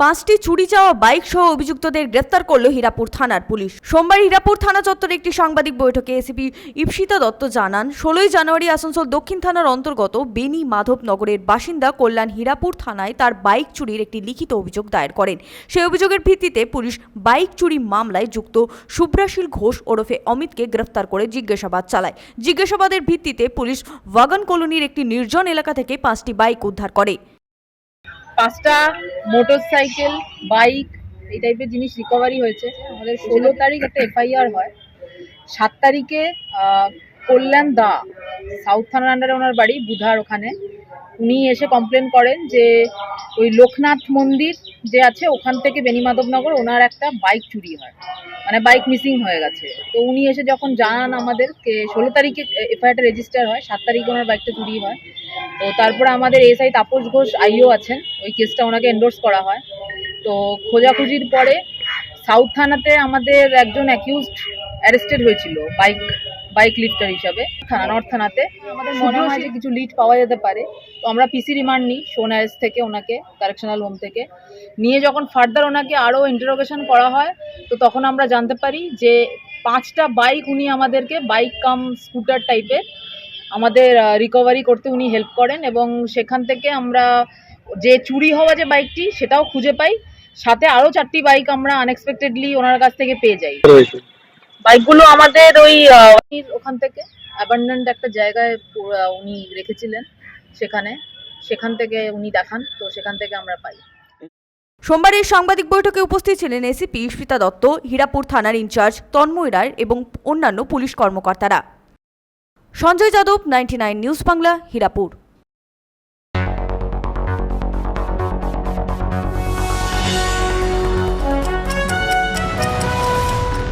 পাঁচটি চুরি যাওয়া বাইক সহ অভিযুক্তদের গ্রেফতার করল হীরাপুর থানার পুলিশ। সোমবার হীরাপুর থানা চত্বরে একটি সাংবাদিক বৈঠকে এসিপি ইপসিতা দত্ত জানান, ষোলোই জানুয়ারি আসানসোল দক্ষিণ থানার অন্তর্গত বেনি মাধবনগরের বাসিন্দা কল্যাণ হীরাপুর থানায় তার বাইক চুরির একটি লিখিত অভিযোগ দায়ের করেন। সেই অভিযোগের ভিত্তিতে পুলিশ বাইক চুরি মামলায় যুক্ত শুভ্রাশীল ঘোষ ওরফে অমিতকে গ্রেফতার করে জিজ্ঞাসাবাদ চালায়। জিজ্ঞাসাবাদের ভিত্তিতে পুলিশ ওয়াগন কলোনির একটি নির্জন এলাকা থেকে পাঁচটি বাইক উদ্ধার করে। পাঁচটা মোটর সাইকেল বাইক, এই টাইপের জিনিস রিকভারি হয়েছে। আমাদের ষোলো তারিখ একটা এফআইআর হয়। সাত তারিখে কল্যাণ দা সাউথ থানার আন্ডারে ওনার বাড়ি, বুধার ওখানে। উনি এসে কমপ্লেন করেন যে ওই লোকনাথ মন্দির যে আছে, ওখান থেকে বেনিমাধবনগর ওনার একটা বাইক চুরি হয়। মানে বাইক মিসিং হয়ে গেছে। তো উনি এসে যখন জানান আমাদেরকে ষোলো তারিখে এফআইআরটা রেজিস্টার হয়, সাত তারিখে ওনার বাইকটা চুরি হয়। তো তারপরে আমাদের এসআই তাপস ঘোষ আইও আছেন, ওই কেসটা ওনাকে এন্ডোর্স করা হয়। তো খোঁজাখুঁজির পরে সাউথ থানাতে আমাদের একজন অ্যাকিউজড অ্যারেস্টেড হয়েছিল বাইক বাইক লিফটার হিসাবে থানা নর্থ থানাতে। আমাদের মনে হয় যে কিছু লিড পাওয়া যেতে পারে। তো আমরা পিসি রিমান্ড নিই অ্যারেস থেকে ওনাকে কারেকশনাল হোম থেকে। নিয়ে যখন ফার্দার ওনাকে আরও ইন্টারোগেশন করা হয় তো তখন আমরা জানতে পারি যে পাঁচটা বাইক উনি আমাদেরকে বাইক কাম স্কুটার টাইপের আমাদের রিকভারি করতে উনি হেল্প করেন এবং সেখান থেকে আমরা যে চুরি হওয়া যে বাইকটি সেটাও খুঁজে পাই। সাথে আরও চারটি বাইক আমরা আনএক্সপেক্টেডলি ওনার কাছ থেকে পেয়ে যাই। বাইকগুলো আমাদের ওই ওখান থেকে অ্যাবান্ডেন্ট একটা জায়গায় উনি রেখেছিলেন সেখানে। সেখান থেকে উনি দেখান তো সেখান থেকে আমরা পাই। সোমবার এই সাংবাদিক বৈঠকে উপস্থিত ছিলেন এসিপি স্মিতা দত্ত হীরাপুর থানার ইনচার্জ তন্ময় রায় এবং অন্যান্য পুলিশ কর্মকর্তারা। Sanjay Yadav ninety news Bangla Hirapur.